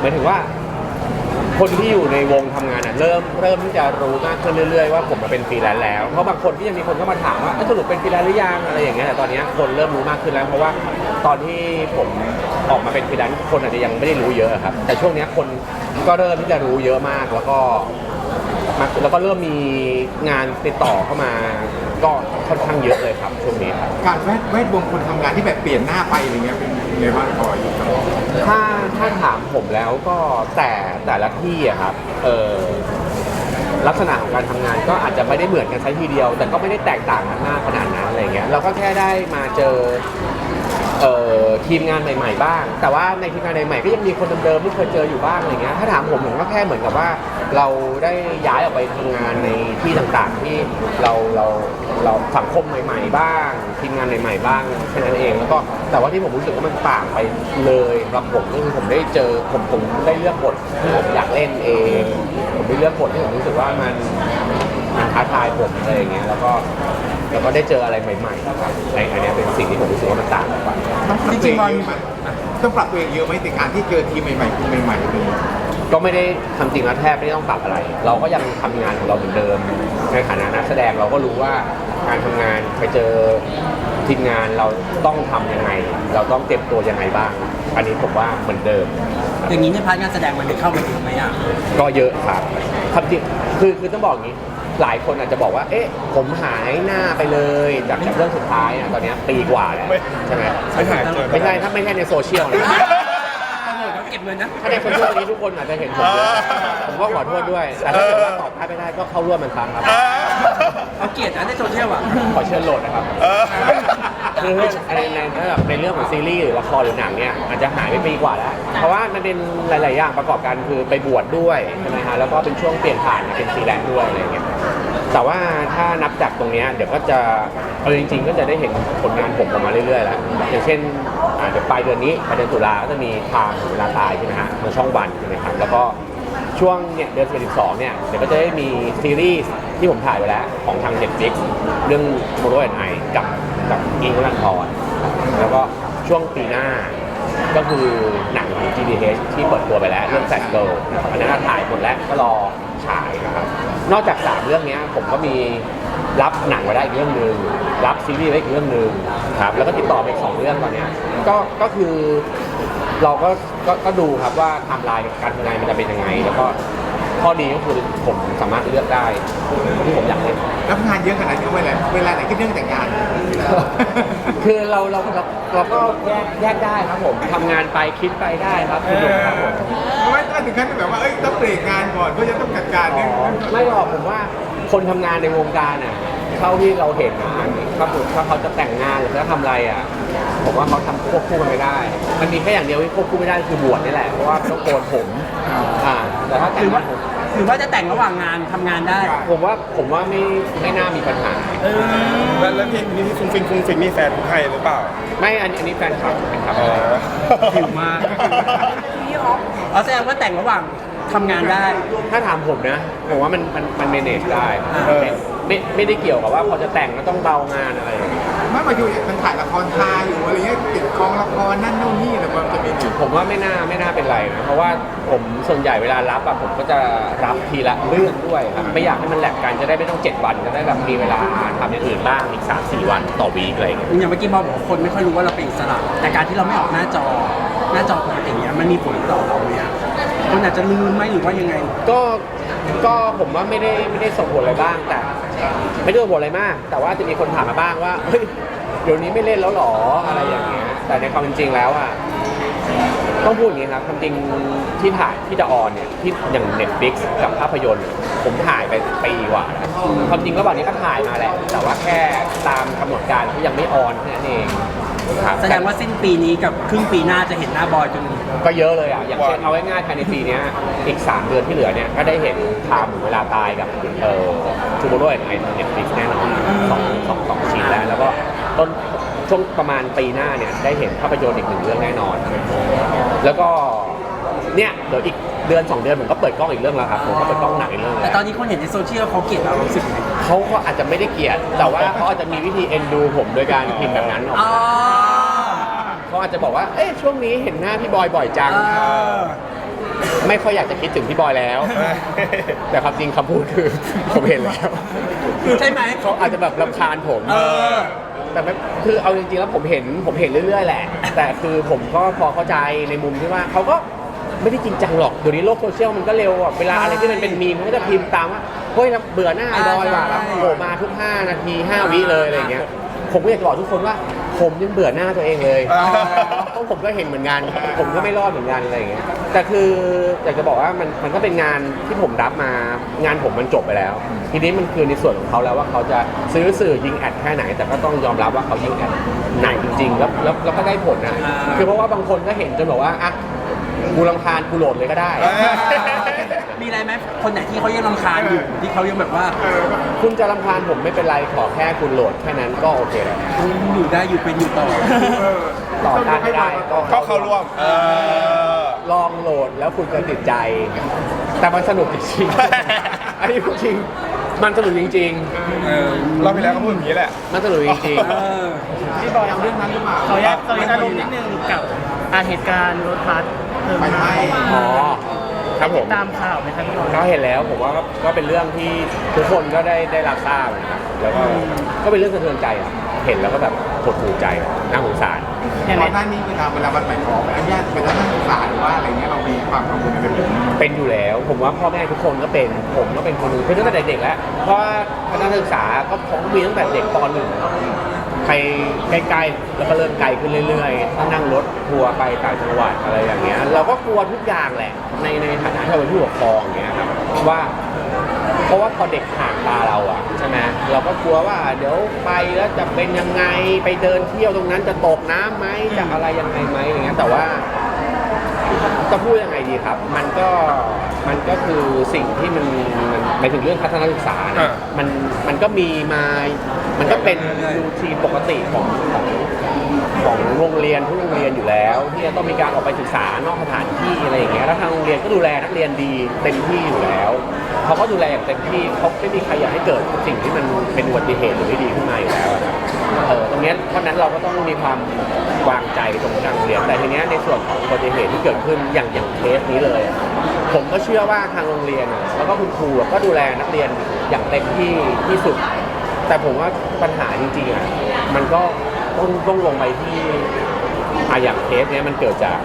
หมายถึงว่า คนที่อยู่ในวงทำงานอะเริ่มเริ่มที่จะรู้มากขึ้นเรื่อยๆว่าผมมาเป็นฟรีแลนซ์แล้วเพราะบางคนที่ยังมีคนเข้ามาถามว่าเอ้ยสรุปเป็นฟรีแลนซ์หรือยังอะไรอย่างเงี้ยแต่ตอนเนี้ยคนเริ่มรู้มากขึ้นแล้ว เพราะว่าตอนที่ผมออกมาเป็นฟรีแลนซ์คนอาจจะยังไม่ได้รู้เยอะครับแต่ช่วงเนี้ยคนก็เริ่มที่จะรู้เยอะมากแล้วก็ มาแล้วก็เริ่มมีงานติดต่อเข้ามา ก็ค่อนข้างเยอะเลยครับช่วงนี้ครับ การแวดแวดวงคนทำงานที่แบบเปลี่ยนหน้าไปอะไรเงี้ยเป็นในบ้านพออยู่ครับถ้าถ้าถามผมแล้วก็แต่แต่ละที่อะครับเออลักษณะของการทำงานก็อาจจะไม่ได้เหมือนกันซะทีเดียว แต่ก็ไม่ได้แตกต่างกันมากขนาดนั้นอะไรเงี้ยเราก็แค่ได้มาเจอ เอ่อทีมงานใหม่ๆบ้าง แต่ว่าในทีมงานใหม่ๆก็ยังมีคนเดิมๆที่เคยเจออยู่บ้างอะไรเงี้ยถ้าถามผมผมก็แค่เหมือนกับว่า เราได้ย้ายออกไปทำงานในที่ต่างๆที่เราเราเราสังคมใหม่ ๆ บ้าง ทีมงานใหม่ ๆ บ้างแค่นั้นเองแล้วก็แต่ว่าที่ผมรู้สึกว่ามันต่างไปเลยสำหรับผมก็คือผมได้เจอผมผมได้เลือกบทที่ผมอยากเล่นเอง ผมได้เลือกบทที่ผมรู้สึกว่ามันมันท้าทายผมอะไรอย่างเงี้ยแล้วก็แล้วก็ได้เจออะไรใหม่ๆครับในอันเนี้ยเป็นสิ่งที่ผมรู้สึกว่ามันต่าง กันไปจริงๆมันต้องปรับตัวเองเยอะไหมในการที่เจอทีมใหม่ๆทีมใหม่ๆเลยก็ไม่ได้ทำจริงแล้วแทบไม่ได้ต้องปรับอะไร เราก็ยังทำงานของเราเหมือนเดิม ในฐานะนักแสดงเราก็รู้ว่าการทำงานไปเจอทีมงานเราต้องทำยังไง เราต้องเตรียมตัวยังไงบ้าง อันนี้ผมว่าเหมือนเดิม อย่างนี้ในพาร์ทงานแสดงมันได้เข้ามาถึงไหมอะก็เยอะครับครับจริงคือคือต้องบอกอย่างนี้ หลายคนอาจจะบอกว่า เอ๊ะ ผมหายหน้าไปเลยจากจากเรื่องสุดท้ายอะตอนเนี้ยปีกว่าแล้ว ใช่ไหมไม่หายเจอไม่ใช่ถ้าไม่ใช่ในโซเชียลนะเก็บเงินนะ ถ้าในโซเชียลนี้ทุกคนอาจจะเห็นผมเยอะผมก็ขอโทษด้วย แต่ถ้าเกิดว่าตอบได้ไม่ได้ก็เข้าร่วมมันครับเออเอาเกียรตินะในโซเชียลอะ ขอเชิญโหลดนะครับ เออ คือในในในแบบในเรื่องของซีรีส์หรือละครหรือหนังเนี่ยอาจจะหายไปปีกว่าแล้ว เพราะว่ามันเป็นหลาย ๆ อย่างประกอบกันคือไปบวชด้วยใช่ไหมฮะแล้วก็เป็นช่วงเปลี่ยนผ่านมาเป็นฟรีแลนซ์ด้วยอะไรอย่างเงี้ยแต่ว่าถ้านับจากตรงเนี้ยเดี๋ยวก็จะเอาจริง ๆ ก็จะได้เห็นผลงานผมออกมาเรื่อย ๆ แล้วอย่างเช่นอ่าเดี๋ยวปลายเดือนนี้ปลายเดือนตุลาก็จะมีทางเวลาตายใช่ไหมฮะทางช่องวันใช่ไหมครับแล้วก็ช่วงเนี่ยเดือน12เนี่ยเดี๋ยวก็จะได้มีซีรีส์ที่ผมถ่ายไปแล้วของทาง Netflix เรื่องโมโรแอนไอกับ กับอิงค์วรันทรแล้วก็ช่วงปีหน้าก็คือหนังของ GDH ที่เปิดตัวไปแล้วเรื่องแฟชเกิลอันนั้นถ่ายหมดแล้วก็รอฉายนะครับ นอกจาก 3 เรื่องนี้ผมก็มีรับหนังไว้ได้อีกเรื่องหนึ่งรับซีรีส์ไว้อีกเรื่องหนึ่งครับแล้วก็ติดต่อไปสองเรื่องตอนเนี้ยก็ก็คือเราก็ก็ก็ดูครับว่าไทม์ไลน์การทำงานมันจะเป็นยังไง แล้วก็ข้อดีก็คือ ผมสามารถเลือกได้ที่ผมอยากเล่น รับงานเยอะขนาดนี้เวลาเวลาไหนที่เรื่องแต่งงาน คือเราเราเราเราก็แยกแยกได้ครับผมทำงานไปคิดไปได้ครับคุณผู้ชมครับผมไม่ต้องถึงขั้นแบบว่าเอ้ยต้องเบรกงานก่อนเพื่อจะต้องจัดการเรื่องอ๋อไม่หรอกผมว่าคนทำงานในวงการอะเท่าที่เราเห็นนะถ้าผมถ้าเขาจะแต่งงานหรือเขาทำอะไรอะผมว่าเขาทำควบคู่กันไม่ได้ มันมีแค่อย่างเดียวที่ควบคู่ไม่ได้คือบวชนี่แหละเพราะว่าต้องโกนผมอ่าแต่ถ้าแต่หรืงอว่างานผมห รือว่าจะแต่งระหว่างงานทำงานได้ ผมว่าผมว่าไม่ไม่น่ามีปัญหาเออแล้วแล้วพี่นี่ฟุ้งฟิงฟุ้งฟิงนี่แฟนไทยหรือเปล่าไม่อันอันนี้แฟนคลับเป็นครับอ๋อหิวมาก เอาแสดงว่าแต่งระหว่างทำงานได้ ถ้าถามผมนะผมว่ามันมันมัน manage ได้เออไม่ไม่ไม่ได้เกี่ยวกับว่าพอจะแต่งแล้วต้องเบางานอะไรอย่างเงี้ย ไม่มาอยู่มันถ่ายละครคาอยู่อะไรเงี้ยติดกองละครนั่นนู่นนี่แต่ว่าจะมีจุดผมว่าไม่น่าไม่น่าเป็นไรนะเพราะว่าผมส่วนใหญ่เวลารับอะผมก็จะรับทีละเรื่องด้วยครับไม่อยากให้มันแหลกกันจะได้ไม่ต้อง 7 วันจะได้แบบมีเวลาทำอย่างอื่นบ้างอีก3 4 วันต่อวีคอะไรอย่างเงี้ยอย่างเมื่อกี้บอลบอกว่าคนไม่ค่อยรู้ว่าเราเป็นอิสระ แต่การที่เราไม่ออกหน้าจอหน้าจอปกติเนี้ยมันมีผลต่อเราเนี่ยคนอาจจะลืมไหมหรือว่ายังไง ก็ ก็ผมว่าไม่ได้ไม่ได้ส่งผลอะไรบ้างแต่ ไม่ได้ส่งผลอะไรมาก แต่ว่าจะมีคนถามมาบ้างว่าเฮ้ยเดี๋ยวนี้ไม่เล่นแล้วหรออะไรอย่างเงี้ย แต่ในความเป็นจริงแล้วอะต้องพูดอย่างนี้ครับความจริงที่ถ่ายที่จะออนเนี่ยที่อย่าง Netflix กับภาพยนตร์ ผมถ่ายไปปีกว่าแล้วความจริงระหว่างนี้ก็ถ่ายมาแหละแต่ว่าแค่ตามกำหนดการที่ยังไม่ออนแค่นั้นเอง ครับแสดงว่าสิ้นปีนี้กับครึ่งปีหน้าจะเห็นหน้าบอยจน ก็เยอะเลยอะ อย่างเช่นเอาง่ายๆภายในปีเนี้ยอีก 3 เดือนที่เหลือเนี่ย ก็ได้เห็นไทม์เวลาตายกับเอ่อทูโบโรแอนไอเน็ตฟลิกแน่นอนสองสองสองชิ้นแล้ว แล้วก็ต้นช่วงประมาณปีหน้าเนี่ย ได้เห็นภาพยนตร์อีกหนึ่งเรื่องแน่นอน แล้วก็เนี่ยเดี๋ยวอีกเดือน 2 เดือนผมก็เปิดกล้องอีกเรื่องแล้วครับผมก็เปิดกล้องหนังอีกเรื่องแต่แล้วตอนนี้คนเห็นในโซเชียลเขาเกลียดเรารู้สึกไงเขาก็อาจจะไม่ได้เกลียด แต่ว่าเขาอาจจะมีวิธีเอ็นดูผมโดยการพิมพ์แบบนั้นออกอ๋อมา เขาอาจจะบอกว่า เอ๊ะช่วงนี้เห็นหน้าพี่บอยบ่อยจัง เออ ไม่ค่อยอยากจะคิดถึงพี่บอยแล้ว แต่ความจริงคำพูดคือ ผมเห็นแล้ว ใช่ไหม เขาอาจจะแบบรำคาญผม เออ แต่ไม่คือเอาจริงๆแล้วผมเห็นผมเห็นเรื่อยๆแหละ แต่คือผมก็พอเข้าใจในมุมที่ว่าเขาก็ไม่ได้จริงจังหรอกเดี๋ยวนี้โลกโซเชียลมันก็เร็วอะเวลาอะไรที่มันเป็นมีมเขาก็จะพิมพ์ตามว่าเฮ้ยเบื่อหน้าไอ้บอยว่ะแบบโผล่มาทุก 5 นาที 5 วิเลยอะไรอย่างเงี้ยผมก็อยากจะบอกทุกคนว่า ผมยังเบื่อหน้าตัวเองเลยอ๋อเพราะผมก็เห็นเหมือนกัน ผมก็ไม่รอดเหมือนกันอะไรอย่างเงี้ยแต่คืออยากจะบอกว่ามันมันก็เป็นงานที่ผมรับมางานผมมันจบไปแล้ว ทีนี้มันคือในส่วนของเขาแล้วว่าเขาจะซื้อสื่อยิงแอดแค่ไหน แต่ก็ต้องยอมรับว่าเขายิงแอดหนักจริงๆแล้วแล้วแล้วก็ได้ผลนะอ่าคือเพราะว่าบางคนก็เห็นจนแบบว่าอะกูรำคาญกูโหลดเลยก็ได้มีอะ ไรไหมคนไหนที่เขายังรำคาญอยู่ที่เขายังแบบว่าคุณจะรำคาญผมไม่เป็นไรขอแค่คุณโหลดแค่นั้นก็โอเคแล้วอยู่ได้อยู่เป็นอยู่ต่อต่อต้านไม่ได้ก็ก็เข้าร่วมเออลองโหลดแล้วคุณจะติดใจ แต่มันสนุกจริงๆอันนี้พูดจริงมันสนุกจริงเออรอบที่แล้วก็พูดอย่างนี้แหละๆมันสนุกจริงเออพี่บอยเอาเรื่องนั้นหรือเปล่าขออนุญาตขออนุญาตอารมณ์นิดนึงกับอาเหตุการณ์รถบัสเพลิงไฟไหไหม้ม้ๆอ๋อ ครับผม ตามข่าวไหมครับพี่บอยก็เห็นแล้วผมว่าก็ก็เป็นเรื่องที่ทุกคนก็ได้ได้รับทราบนะครับแล้วก็ก็เป็นเรื่องสะเทือนใจอะเห็นแล้วก็แบบหดหูใจน่าสงสาร อย่างก่ไรอนหน้านี้เวลาเวลาวันใหม่ออกอนุญาตเป็นนักศึกษาหรือว่าอะไรเงี้ยเรามีความกังวลอะไรแบบนี้เป็นอยู่แล้ว ผมว่าพ่อแม่ทุกคนก็เป็น ผมก็เป็นคนหนึงคือตั้งแต่เด็กๆแล้วเพราะว่าคณะศึกษาก็ผมก็มีตั้งแต่เด็กปหนึ่ง ไปใกล้ๆ แล้วก็เริ่มไกลขึ้นเรื่อยๆถ้านั่งรถทัวร์ไปต่างจังหวัดอะไรอย่างเงี้ย เราก็กลัวทุกอย่างแหละ ในในฐานะที่เราเป็นผู้ปกครองอย่างเงี้ยครับว่า เพราะว่าพอเด็กห่างตาเราอะใช่ไหมเราก็กลัวว่าเดี๋ยวไปแล้วจะเป็นยังไงไปเดินเที่ยวตรงนั้นจะตกน้ำไหมจะอะไรยังไงไหมอย่างเงี้ยแต่ว่า จะพูดยังไงดีครับ มันก็มันก็คือสิ่งที่มันมันไปถึงเรื่องพัฒนาศึกษานะอ่ามันมันก็มีมา มันก็เป็นรูทีนปกติของของของโรงเรียนทุกโรงเรียนอยู่แล้ว ที่จะต้องมีการออกไปศึกษานอกสถานที่อะไรอย่างเงี้ยแล้วทางโรงเรียนก็ดูแลนักเรียนดีเต็มที่อยู่แล้วเขาก็ดูแลอย่างเต็มที่เขาไม่มีใครอยากให้เกิดสิ่งที่มันเป็นอุบัติเหตุหรือไม่ดีขึ้นมาอยู่แล้วอะครับเออตรงเนี้ยเพราะฉะนั้นเราก็ต้องมีความวางใจตรงทางโรงเรียนแต่ทีเนี้ยในส่วนของอุบัติเหตุที่เกิดขึ้นอย่างอย่างเคสนี้เลย ผมก็เชื่อว่าทางโรงเรียนอะแล้วก็คุณครูอะก็ดูแลนักเรียนอย่างเต็มที่ที่สุด แต่ผมว่าปัญหาจริงๆอะมันก็ต้องต้องลงไปที่อะอย่างเคสเนี้ยมันเกิดจาก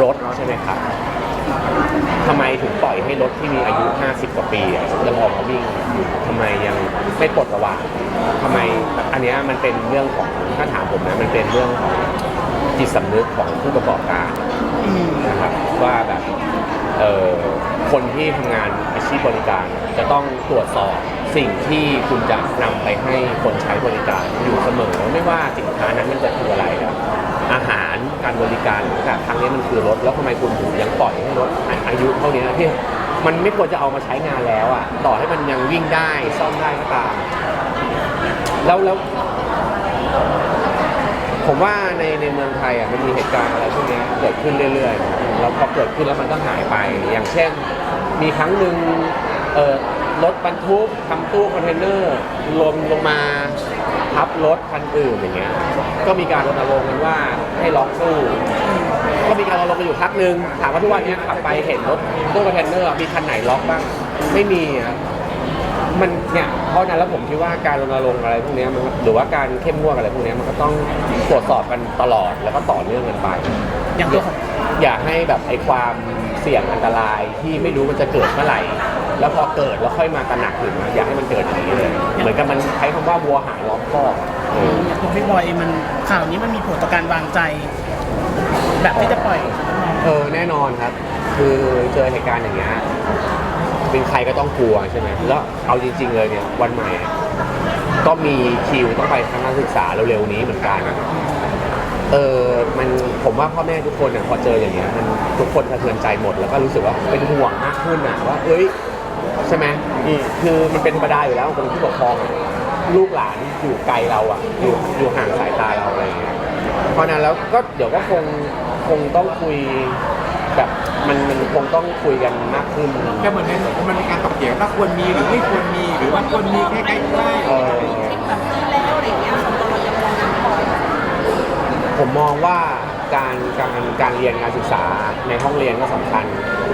รถใช่ไหมครับทำไมถึงปล่อยให้รถที่มีอายุ 50 กว่าปีอะยังออกมาวิ่งอยู่ทำไมยังไม่ปลดระวางทำไมอันเนี้ยมันเป็นเรื่องของถ้าถามผมนะมันเป็นเรื่องของจิตสำนึกของผู้ประกอบการ นะครับว่าแบบเอ่อคนที่ทำงานอาชีพบริการ จะต้องตรวจสอบสิ่งที่คุณจะนำไปให้คนใช้บริการอยู่เสมอ ไม่ว่าสินค้านั้นมันจะคืออะไรนะอาหารการบริการแต่ครั้งนี้มันคือรถแล้วทำไมคุณถึงยังปล่อยให้รถอายุเท่านี้ที่มันไม่ควรจะเอามาใช้งานแล้วอะต่อให้มันยังวิ่งได้ซ่อมได้ก็ตาม แล้วแล้ว ผมว่าในในเมืองไทยอะมันมีเหตุการณ์อะไรพวกนี้เกิดขึ้นเรื่อยๆแล้วพอเกิดขึ้นแล้วมันก็หายไป อย่างเช่น มีครั้งหนึ่งเอ่อรถบรรทุกทำตู้คอนเทนเนอร์ลงลงมาทับรถคันอื่นอย่างเงี้ย ก็มีการรณรงค์กันว่าให้ล็อกตู้ ก็มีการรณรงค์กันอยู่พักหนึ่งถามว่าทุกวันนี้ขับไปเห็นรถตู้คอนเทนเนอร์มีคันไหนล็อกบ้าง ไม่มีอะ มันเนี่ยเพราะฉะนั้นแล้วผมคิดว่าการรณรงค์อะไรพวกเนี้ยมันหรือว่าการเข้มงวดอะไรพวกเนี้ยมันก็ต้องตรวจสอบกันตลอดแล้วก็ต่อเนื่องกันไป อย่างตัวของ อย่าให้แบบไอ้ความเสี่ยงอันตรายที่ไม่รู้มันจะเกิดเมื่อไหร่ แล้วพอเกิดแล้วค่อยมาตระหนักถึงนะอย่าให้มันเกิดอย่างนี้เลย เหมือนกับมันใช้คำว่าวัวหายล้อมคอกเอออย่างตัวพี่บอยเองมันข่าวนี้มันมีผลต่อการวางใจ แบบที่จะปล่อย เออแน่นอนครับ คือเจอเหตุการณ์อย่างเงี้ย เป็นใครก็ต้องกลัวใช่ไหมแล้วเอาจริง ๆ เลยเนี่ยวันใหม่อะก็มีคิวต้องไปทัศนศึกษาเร็วๆนี้เหมือนกัน เออมันผมว่าพ่อแม่ทุกคนเนี่ยพอเจออย่างเงี้ยมันทุกคนสะเทือนใจหมดแล้วก็รู้สึกว่าเป็นห่วงมากขึ้นอะว่า เอ้ยใช่ไหมอืม คือมันเป็นธรรมดาอยู่แล้วคนที่ปกครองอะลูกหลานอยู่ไกลเราอะอยู่อยู่ห่างสายตาเราอะไรอย่างเงี้ยเพราะฉะนั้นแล้วก็เดี๋ยวก็คงคงต้องคุย แบบมันมันคงต้องคุยกันมากขึ้นก็เหมือนในมันมีการตกเถียงว่าควรมีหรือไม่ควรมีหรือว่าควรมีแค่ใกล้ๆเออผมมองว่าการการการเรียนการศึกษาในห้องเรียนก็สำคัญ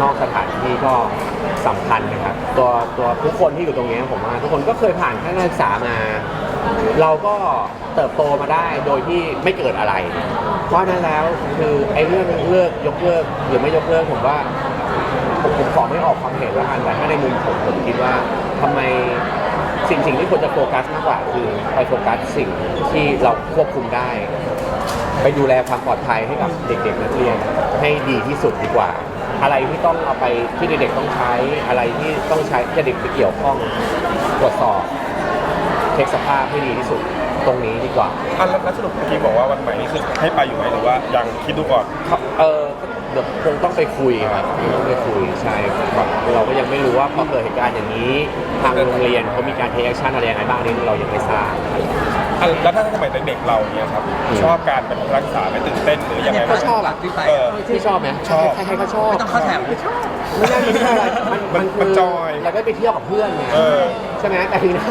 นอกสถานที่ก็สำคัญนะครับ ตัวตัวทุกคนที่อยู่ตรงนี้ผมว่าทุกคนก็เคยผ่านการศึกษามา เราก็เติบโตมาได้โดยที่ไม่เกิดอะไร เพราะฉะนั้นแล้วคือไอ้เรื่องเลิกยกเลิกหรือไม่ยกเลิกผมว่าผมผมขอไม่ออกความเห็นแล้วกันแต่ถ้าในมุมผมผมคิดว่าทำไมสิ่งสิ่งที่ควรจะโฟกัสมากกว่าคือไปโฟกัสสิ่งที่เราควบคุมได้ ไปดูแลความปลอดภัยให้กับเด็กๆนักเรียนให้ดีที่สุดดีกว่า อะไรที่ต้องเอาไปที่เด็กๆต้องใช้อะไรที่ต้องใช้ที่เด็กไปเกี่ยวข้องตรวจสอบ เช็คสภาพให้ดีที่สุดตรงนี้ดีกว่าอันแล้วสรุปเมื่อกี้บอกว่าวันใหม่นี่คือให้ไปอยู่ไหมหรือว่ายังคิดดูก่อนครับเออเดี๋ยวคงต้องไปคุยครับต้องไปคุยใช่ครับเราก็ยังไม่รู้ว่าพอเกิดเหตุการณ์อย่างนี้ทางโรงเรียนเขามีการเทคแอคชั่นอะไรยังไงบ้างนี่เรายังไม่ทราบอันแล้วถ้าสมัยเด็กๆเราเนี่ยครับชอบการเป็นรักษาไม่ตื่นเต้นหรือยังไง ก็บ้างชอบอะที่ไปเออที่ชอบไหมชอบ ใครๆก็ชอบ ไม่ต้องเข้าแถวไม่ได้ไม่ได้อะไรมันมันคืมันจอยเราได้ไปเที่ยวกับเพื่อนไงเออ ใช่ไหมแต่ทีนี้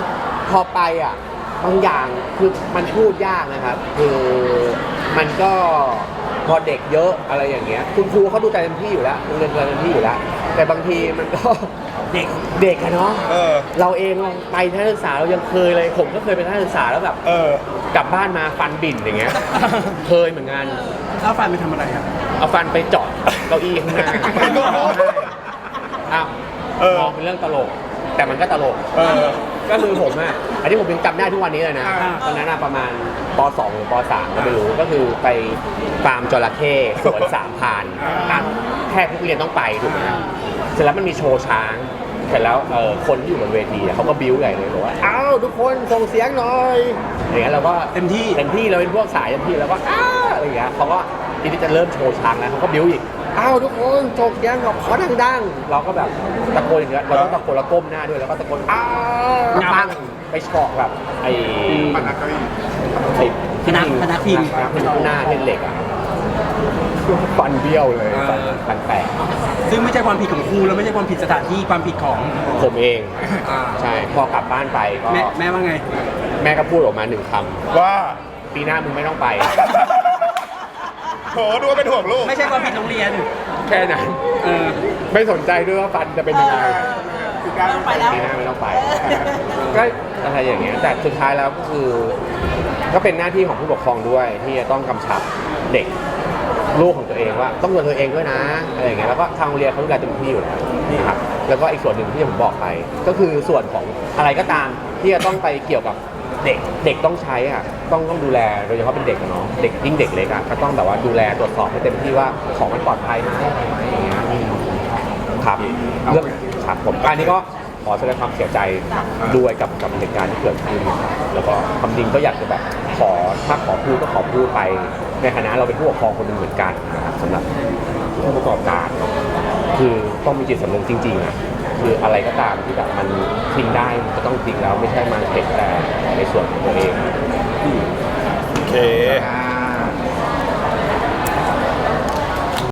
พอไปอะบางอย่างคือมันพูดยากนะครับ คือมันก็พอเด็กเยอะอะไรอย่างเงี้ย คุณครูเขาดูใจเต็มที่อยู่แล้วโรงเรียนดูใจเต็มที่อยู่แล้ว แต่บางทีมันก็ เด็กเด็กอะเนาะเออ เราเองไปทัศนศึกษาเรายังเคยเลยผมก็เคยไปทัศนศึกษาแล้วแบบเออ กลับบ้านมาฟันบิ่นอย่างเงี้ย เคยเหมือนกันแล้วฟันไปทำอะไรอะเอาฟันไปเจาะเก้าอี้ข้างหน้าอ้าวเออ มองเป็นเรื่องตลก แต่มันก็ตลก เออ ก็คือผมอะอันนี้ผมยังจำได้ทุกวันนี้เลยนะ อ่า ตอนนั้นอะประมาณป .2 หรือป .3 ก็ไม่รู้ก็คือไปฟาร์มจระเข้สวนสามพรานอะแค่ทุกเรียนต้องไปถูกไหมเสร็จแล้วมันมีโชว์ช้างเสร็จแล้วเอ่อคนที่อยู่บนเวทีอะเขาก็บิ้วใหญ่เลยบอกว่าอ้าวทุกคนส่งเสียงหน่อยอย่างเงี้ยเราก็ เต็มที่ เต็มที่เราเป็นพวกสายเต็มที่แล้วก็อ้าอะไรอย่างเงี้ยเขาก็ทีนี้จะเริ่มโชว์ช้างแล้วเขาก็บิ้วอีก อ้าวทุกคนส่งเสียงแบบขอดังๆ เราก็แบบตะโกนอย่างเงี้ยเราต้องตะโกนแล้วก้มหน้าด้วยแล้วก็ตะโกนอ้าวปังไปชอกแบบไอ้มันนักก็อีกไอ้พนักพนักพิง พนักพิงหน้าเป็นเหล็กอะฟันเบี้ยวเลยฟันฟันแตกซึ่งไม่ใช่ความผิดของครูแล้วไม่ใช่ความผิดสถานที่ความผิดของผมเองอ่าใช่พอกลับบ้านไปก็แม่แม่ว่าไง แม่ก็พูดออกมาหนึ่งคว่าำปีหน้ามึงไม่ต้องไป โถดูว่าเป็นห่วงลูก ไม่ใช่ความผิดโรงเรียน แค่นั้นเออ ไม่สนใจด้วยว่าฟันจะเป็นยังไงคือการไปแล้วปีหน้าไม่ต้องไปก็อะไรอย่างเงี้ยแต่สุดท้ายแล้วก็คือ ก็เป็นหน้าที่ของผู้ปกครองด้วยที่จะต้องกำชับเด็กลูกของตัวเองว่า ต้องดูแลตัวเองด้วยนะอะไรอย่างเงี้ยแล้วก็ทางโรงเรียนเขาดูแลเต็มที่อยู่แล้วนี่ครับแล้วก็อีกส่วนหนึ่งที่ผมบอกไป ก็คือส่วนของอะไรก็ตามที่จะต้องไปเกี่ยวกับ เด็กเด็กต้องใช้อะต้องต้องดูแลโดยเฉพาะเป็นเด็กอะเนาะเด็กยิ่งเด็กเล็กอะก็ต้องแบบว่าดูแลตรวจสอบให้เต็มที่ว่าของมันปลอดภัยไหมอะไรไหมอย่างเงี้ยครับเรื่องครับผมอันนี้ก็ขอแสดงความเสียใจด้วยกับกับเหตุการณ์ที่เกิดขึ้นนะครับแล้วก็ความจริงก็อยากจะแบบขอถ้าขอพูดก็ขอพูดไป ในฐานะเราเป็นผู้ปกครองคนหนึ่งเหมือนกันนะครับสำหรับผู้ประกอบการ คือต้องมีจิตสำนึกจริงๆอะ คืออะไรก็ตามที่แบบมันทิ้งได้ก็ต้องทิ้งแล้วไม่ใช่มาเห็นแต่ในส่วนของตัวเอง โอเคอ่า